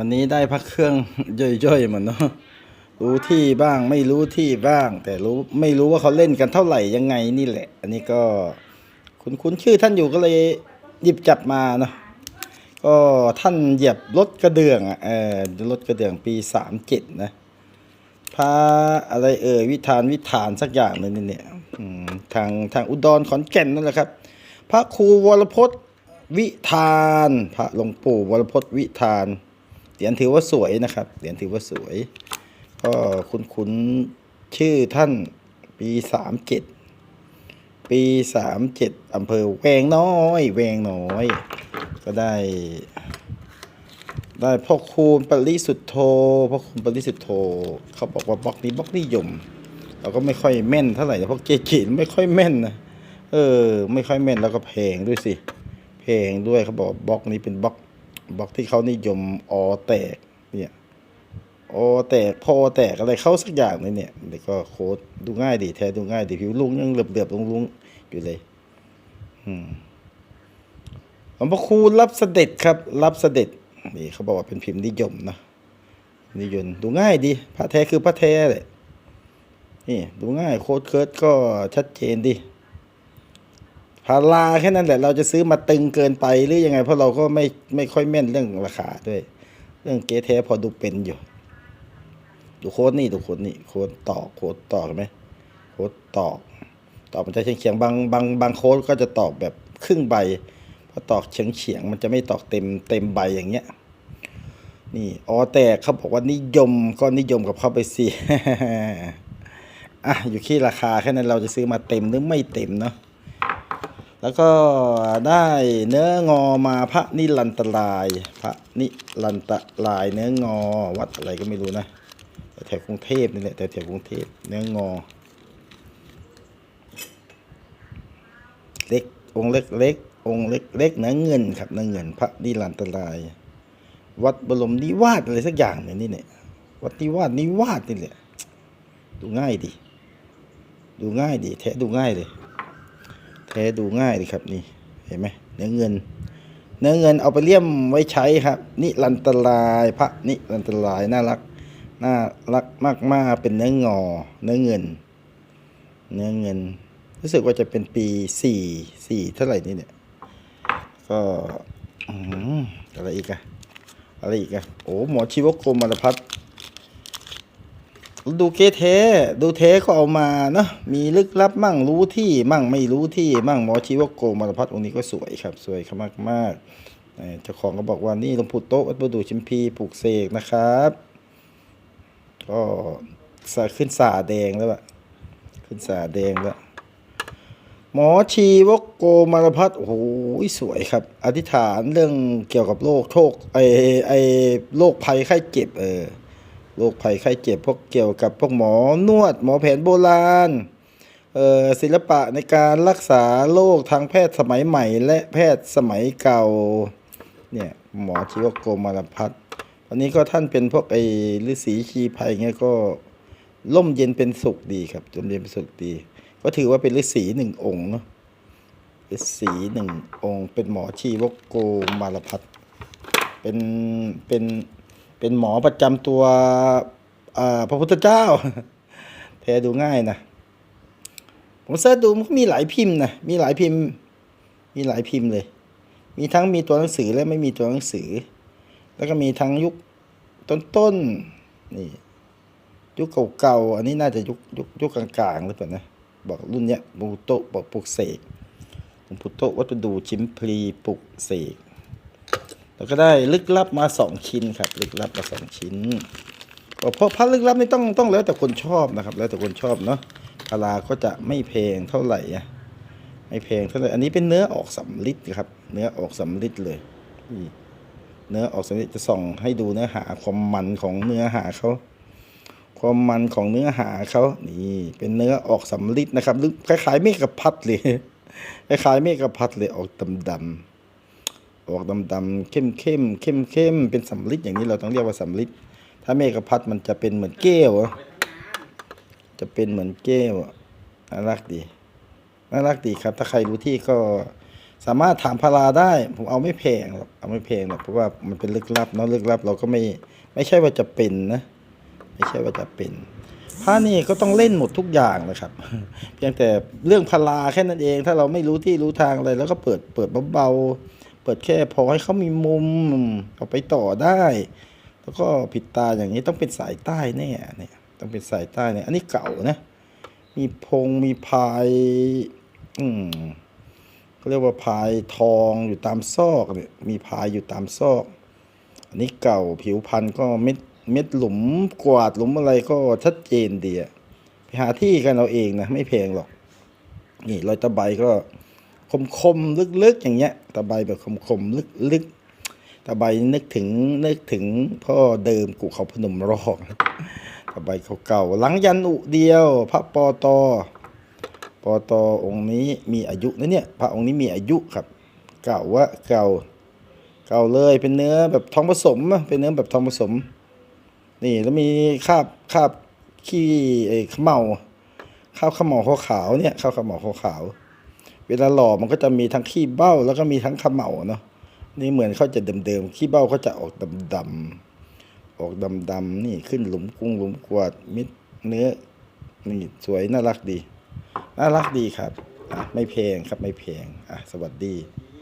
วันนี้ได้พักเครื่องย่อยๆเหมือนเนาะรู้ที่บ้างไม่รู้ที่บ้าง แต่รู้ไม่รู้ว่าเขาเล่นกันเท่าไหร่ยังไงนี่แหละ อันนี้ก็คุ้นคุ้นๆชื่อท่านอยู่ก็เลยหยิบจับมาเนาะก็ท่านเหยียบรถกระเดื่องอะเออรถกระเดื่องปีสามเจ็ดนะพระอะไรเอ่ยวิธานวิธานสักอย่างหนึ่งนี่เนี่ยทางทางอุดรขอนแก่นนั่นแหละครับ พระครูวรพจน์วิธาน พระหลวงปู่วรพจน์วิธาน เหรียญถือว่าสวยนะครับ เหรียญถือว่าสวย ก็คุ้นคุ้นชื่อท่านปีสามเจ็ดปีสามเจ็ดอำเภอแวงน้อยแวงน้อย ก็ได้ ได้พ่อคูณปริสุทธโธพ่อคูณปริสุทธโธเขาบอกว่าบล็อกนี้บล็อกนิยม เราก็ไม่ค่อยแม่นเท่าไหร่เพราะเกจิไม่ค่อยแม่นนะเออ ไม่ค่อยแม่นแล้วก็แพงด้วยสิแพงด้วยเขาบอกบล็อกนี้เป็นบล็อก บล็อกที่เขานิยมออแตกเนี่ยออแตกพอแตกอะไรเข้าสักอย่างเลยเนี่ยแล้วก็โค้ดดูง่ายดีแท้ดูง่ายดีผิวลุงยังเหลือบๆลุงๆอยู่เลยอืมหลวงพ่อคูณรับเสด็จครับ รับเสด็จนี่เขาบอกว่าเป็นพิมพ์นิยมนะนิยมดูง่ายดีพระแท้คือพระแท้เลยนี่ดูง่ายโค้ดเคิร์ดก็ชัดเจนดิ พาราแค่นั้นแหละ เราจะซื้อมาตึงเกินไปหรือยังไง เพราะเราก็ไม่ไม่ค่อยแม่นเรื่องราคาด้วย เรื่องเกแท้พอดูเป็นอยู่ ดูโค้ดนี่ดูโค้ดนี่โค้ดตอกโค้ดตอกเห็นไหมโค้ดตอกตอกมันจะเฉียงเฉียงๆบางบางบางโค้ดก็จะตอกแบบครึ่งใบพอตอกเฉียงเฉียงๆมันจะไม่ตอกเต็มเต็มใบอย่างเงี้ย นี่อ๋อแต่เขาบอกว่านิยมก็นิยมกับเข้าไปสิอะอยู่ที่ราคาแค่นั้นเราจะซื้อมาเต็มหรือไม่เต็มเนาะ แล้วก็ได้เนื้องอมาพระนิรันตราย พระนิรันตราย เนื้องอวัดอะไรก็ไม่รู้นะแถวกรุงเทพนี่แหละแถวกรุงเทพเนื้องอ เล็กองเล็กเล็กองเล็กเล็กเนื้อเงินครับเนื้อเงิน พระนิรันตราย วัดบรมนิวาสอะไรสักอย่างเนี่ยนี่เนี่ยวัดนิวาสนิวาสนี่แหละดูง่ายดี ดูง่ายดีแท้ดูง่ายเลย แท้ดูง่ายเลยครับนี่เห็นไหมเนื้อเงิน เนื้อเงินเอาไปเลี่ยมไว้ใช้ครับนิรันตรายพระนิรันตรายน่ารักน่ารักมากๆเป็นเนื้องอเนื้อเงิน เนื้อเงิน รู้สึกว่าจะเป็นปีสี่สี่เท่าไหร่นี่เนี่ยก็อืมอะไรอีกอะอะไรอีกอะโอ้หมอชีวโกมารพัฒน์ ดูเกเทดูเทก็เอามาเนาะมีลึกลับมั่งรู้ที่มั่งไม่รู้ที่มั่งหมอชีวโกมารพัฒน์องค์นี้ก็สวยครับ สวยมากมากเจ้าของก็บอกว่านี่หลวงปู่โต๊ะวัดประดูชิมพีปลูกเสกนะครับ ก็สาขึ้นสาแดงแล้วอะขึ้นสาแดงแล้วหมอชีวกโกมารพัฒน์โอ้โหสวยครับ อธิษฐานเรื่องเกี่ยวกับโรคโชคไอไอโรคภัยไข้เจ็บเออ โรคภัยไข้เจ็บพวกเกี่ยวกับพวกหมอนวด หมอแผนโบราณเออศิลปะในการรักษาโรคทางแพทย์สมัยใหม่ และแพทย์สมัยเก่าเนี่ยหมอชีวกโกมารพัฒน์วันนี้ก็ท่านเป็นพวกไอ้ฤาษีชีภัยเงี้ยก็ร่มเย็นเป็นสุขดีครับร่มเย็นเป็นสุขดี ก็ถือว่าเป็นฤาษีหนึ่งองค์เนาะฤาษีหนึ่งองค์ เป็นหมอชีวกโกมารพัฒน์เป็นเป็น เป็นหมอประจำตัวพระพุทธเจ้าแท้ดูง่ายนะ ผมเสิร์ชดูมันก็มีหลายพิมพ์นะ มีหลายพิมพ์ มีหลายพิมพ์เลย มีทั้งมีตัวหนังสือและไม่มีตัวหนังสือ แล้วก็มีทั้งยุคต้นๆนี่ยุคเก่าๆ อันนี้น่าจะยุคยุคยุคกลางๆหรือเปล่านะ บอกรุ่นเนี้ยหลวงปู่โตะบอกปลุกเสกปูโตะวัดประดูชิมพลีปลุกเสก แล้วก็ได้ลึกลับมาสองชิ้นครับลึกลับมาสองชิ้นเพราะพระลึกลับนี่ต้องต้องแล้วแต่คนชอบนะครับ แล้วแต่คนชอบเนาะราคาก็จะไม่แพงเท่าไหร่อะไม่แพงเท่าไหร่อันนี้เป็นเนื้อออกสำลิดครับ เนื้อออกสำลิดเลยเนื้อออกสำลิดจะส่องให้ดูเนื้อหาความมันของเนื้อหาเขาความมันของเนื้อหาเขานี่ เป็นเนื้อออกสำลิดนะครับหรือคล้ายๆเมฆพัดเลยคล้ายๆเมฆพัดเลยออกดำๆ ออกดำๆเข้มเข้มเข้มเข้มเป็นสำลิดอย่างนี้เราต้องเรียกว่าสำลิดถ้าเมฆพัดมันจะเป็นเหมือนแก้วจะเป็นเหมือนแก้วน่ารักดีน่ารักดีครับ ถ้าใครรู้ที่ก็สามารถถามพาราได้ ผมเอาไม่แพงหรอกเอาไม่แพงหรอกเพราะว่ามันเป็นลึกลับเนาะลึกลับ เราก็ไม่ไม่ใช่ว่าจะเป็นนะไม่ใช่ว่าจะเป็นพระนี่ก็ต้องเล่นหมดทุกอย่างนะครับ เพียงแต่เรื่องพาราแค่นั้นเอง ถ้าเราไม่รู้ที่รู้ทางอะไรแล้วก็เปิดเปิดเบาๆ ปิดแค่พอให้เขามีมุมเอาไปต่อได้ แล้วก็ผิดตาอย่างนี้ต้องเป็นสายใต้แน่เนี่ยต้องเป็นสายใต้เนี่ยอันนี้เก่านะ มีพงมีพาย อืมเขาเรียกว่าพายทองอยู่ตามซอกเนี่ยมีพายอยู่ตามซอก อันนี้เก่าผิวพันธุ์ก็เม็ดเม็ดหลุมกวาดหลุมอะไรก็ชัดเจนดีอะไปหาที่กันเราเองนะไม่แพงหรอก นี่รอยตะไบก็ คมคมลึกๆ อย่างเงี้ยตะไบแบบคมคมลึกๆตะไบนึกถึงนึกถึงพ่อเดิมกูเขาพนมรอกตะไบเก่าๆหลังยันอุเดียว พระปอตอปอตอองค์นี้มีอายุนะเนี่ย พระองค์นี้มีอายุครับ เก่าวะเก่า เก่าเลยเป็นเนื้อแบบทองผสมเป็นเนื้อแบบทองผสม นี่แล้วมีคาบคาบขี้ไอ้ขมเมาข้าวขมเหมาขาวเนี่ยข้าวขมเหมาขาว เวลาหล่อมันก็จะมีทั้งขี้เบ้าแล้วก็มีทั้งขมเหลาเนาะนี่เหมือนเขาจะเดิมๆขี้เบ้าเขาจะออกดำๆออกดำๆนี่ขึ้นหลุมกุ้งหลุมกวาดมิดเนื้อนี่สวยน่ารักดี น่ารักดีครับ อะไม่แพงครับไม่แพงอะสวัสดี